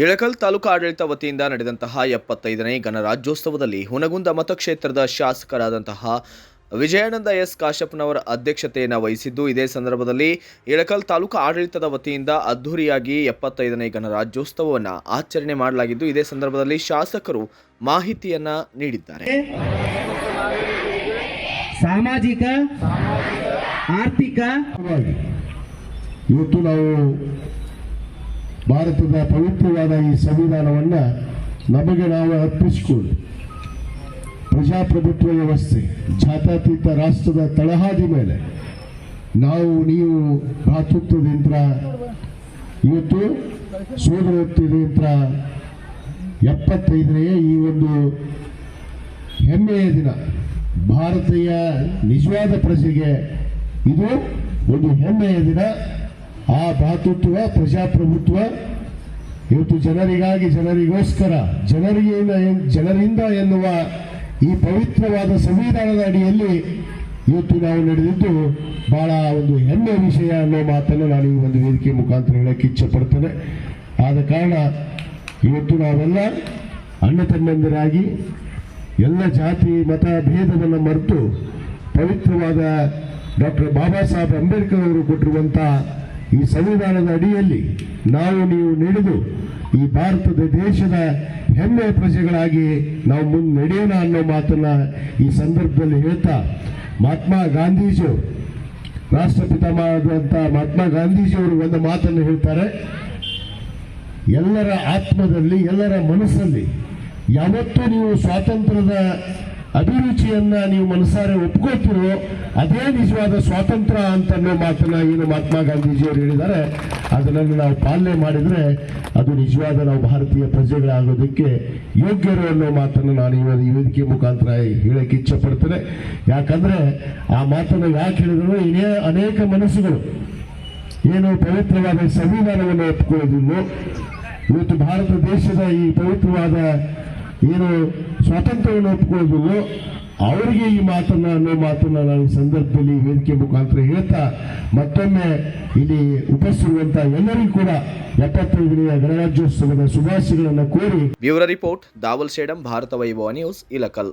ಇಳಕಲ್ ತಾಲೂಕು ಆಡಳಿತ ವತಿಯಿಂದ ನಡೆದಂತಹ ಎಪ್ಪತ್ತೈದನೇ ಗಣರಾಜ್ಯೋತ್ಸವದಲ್ಲಿ ಹುನಗುಂದ ಮತಕ್ಷೇತ್ರದ ಶಾಸಕರಾದಂತಹ ವಿಜಯಾನಂದ ಎಸ್ ಕಾಶಪ್ಪನವರ ಅಧ್ಯಕ್ಷತೆಯನ್ನು ವಹಿಸಿದ್ದು ಇದೇ ಸಂದರ್ಭದಲ್ಲಿ ಇಳಕಲ್ ತಾಲೂಕು ಆಡಳಿತದ ವತಿಯಿಂದ ಅದ್ಧೂರಿಯಾಗಿ ಎಪ್ಪತ್ತೈದನೇ ಗಣರಾಜ್ಯೋತ್ಸವವನ್ನು ಆಚರಣೆ ಮಾಡಲಾಗಿದ್ದು ಇದೇ ಸಂದರ್ಭದಲ್ಲಿ ಶಾಸಕರು ಮಾಹಿತಿಯನ್ನು ನೀಡಿದ್ದಾರೆ. ಸಾಮಾಜಿಕ ಆರ್ಥಿಕ ಇವತ್ತು ನಾವು ಭಾರತದ ಪವಿತ್ರವಾದ ಈ ಸಂವಿಧಾನವನ್ನು ನಮಗೆ ನಾವು ಅರ್ಪಿಸಿಕೊಂಡು ಪ್ರಜಾಪ್ರಭುತ್ವ ವ್ಯವಸ್ಥೆ, ಜಾತ್ಯತೀತ ರಾಷ್ಟ್ರದ ತಳಹಾದಿ ಮೇಲೆ ನಾವು ನೀವು ಭ್ರಾತೃತ್ವದಿಂದ ಇವತ್ತು ಸೋದರತ್ವದಿಂದ ಎಪ್ಪತ್ತೈದನೆಯ ಈ ಒಂದು ಹೆಮ್ಮೆಯ ದಿನ. ಭಾರತೀಯ ನಿಜವಾದ ಪ್ರಜೆಗೆ ಇದು ಒಂದು ಹೆಮ್ಮೆಯ ದಿನ. ಆ ಭಾತೃತ್ವ, ಪ್ರಜಾಪ್ರಭುತ್ವ, ಇವತ್ತು ಜನರಿಗಾಗಿ, ಜನರಿಗೋಸ್ಕರ ಜನರಿಗೆ ಜನರಿಂದ ಎನ್ನುವ ಈ ಪವಿತ್ರವಾದ ಸಂವಿಧಾನದ ಅಡಿಯಲ್ಲಿ ಇವತ್ತು ನಾವು ನಡೆದಿದ್ದು ಬಹಳ ಒಂದು ಹೆಮ್ಮೆಯ ವಿಷಯ ಅನ್ನೋ ಮಾತನ್ನು ನಾನು ಈ ಒಂದು ವೇದಿಕೆ ಮುಖಾಂತರ ಹೇಳಕ್ಕೆ ಇಚ್ಛೆ ಪಡ್ತೇನೆ ಆದ ಕಾರಣ ಇವತ್ತು ನಾವೆಲ್ಲ ಅಣ್ಣ ತಮ್ಮಂದಿರಾಗಿ ಎಲ್ಲ ಜಾತಿ, ಮತ, ಭೇದವನ್ನು ಮರೆತು ಪವಿತ್ರವಾದ ಡಾಕ್ಟರ್ ಬಾಬಾ ಸಾಹೇಬ್ ಅಂಬೇಡ್ಕರ್ ಅವರು ಕೊಟ್ಟಿರುವಂಥ ಈ ಸಂವಿಧಾನದ ಅಡಿಯಲ್ಲಿ ನಾವು ನೀವು ನಡೆದು ಈ ಭಾರತದ ದೇಶದ ಹೆಮ್ಮೆಯ ಪ್ರಜೆಗಳಾಗಿ ನಾವು ಮುಂದೆ ನಡೆಯೋಣ ಅನ್ನೋ ಮಾತನ್ನ ಈ ಸಂದರ್ಭದಲ್ಲಿ ಹೇಳ್ತಾ ಮಹಾತ್ಮ ಗಾಂಧೀಜಿಯವರು, ರಾಷ್ಟ್ರಪಿತಾಮಹರಾದಂಥ ಮಹಾತ್ಮ ಗಾಂಧೀಜಿಯವರು ಒಂದು ಮಾತನ್ನು ಹೇಳ್ತಾರೆ. ಎಲ್ಲರ ಆತ್ಮದಲ್ಲಿ, ಎಲ್ಲರ ಮನಸ್ಸಲ್ಲಿ ಯಾವತ್ತೂ ನೀವು ಸ್ವಾತಂತ್ರ್ಯದ ಅಭಿರುಚಿಯನ್ನು ನೀವು ಮನಸಾರೆ ಒಪ್ಕೋತಿರೋ ಅದೇ ನಿಜವಾದ ಸ್ವಾತಂತ್ರ್ಯ ಅಂತ ಅನ್ನೋ ಮಾತನ್ನ ಏನು ಮಹಾತ್ಮ ಗಾಂಧೀಜಿಯವರು ಹೇಳಿದ್ದಾರೆ. ಅದನ್ನು ನಾವು ಪಾಲನೆ ಮಾಡಿದರೆ ಅದು ನಿಜವಾದ ನಾವು ಭಾರತೀಯ ಪ್ರಜೆಗಳಾಗೋದಕ್ಕೆ ಯೋಗ್ಯರು ಅನ್ನೋ ಮಾತನ್ನು ನಾನು ಇವತ್ತು ಈ ವೇದಿಕೆ ಮುಖಾಂತರ ಹೇಳಕ್ಕೆ ಇಚ್ಛೆ ಯಾಕಂದರೆ ಆ ಮಾತನ್ನು ಯಾಕೆ ಹೇಳಿದ್ರು ಇನೇ ಅನೇಕ ಮನಸ್ಸುಗಳು. ಏನು ಪವಿತ್ರವಾದ ಸಂವಿಧಾನವನ್ನು ಒಪ್ಪಿಕೊಳ್ಳೋದಿಲ್ಲ ಇವತ್ತು ಭಾರತ ದೇಶದ ಈ ಪವಿತ್ರವಾದ ಏನು ಸ್ವಾತಂತ್ರ್ಯವನ್ನು ಒಪ್ಪಿಕೊಳ್ಳೋದಿಲ್ಲ ಅವರಿಗೆ ಈ ಮಾತನ್ನ, ಅನ್ನೋ ಮಾತನ್ನ ನಾನು ಸಂದರ್ಭದಲ್ಲಿ ವೇದಿಕೆ ಮುಖಾಂತರ ಹೇಳ್ತಾ ಮತ್ತೊಮ್ಮೆ ಇಲ್ಲಿ ಉಪಸ್ಥಿರುವಂತ ಎಲ್ಲರಿಗೂ ಕೂಡ ಎಪ್ಪತ್ತೈದನೆಯ ಗಣರಾಜ್ಯೋತ್ಸವದ ಶುಭಾಶಯಗಳನ್ನು ಕೋರಿ bureau report, Dawal Shedam Bharat Vaibhav news, Ilkal.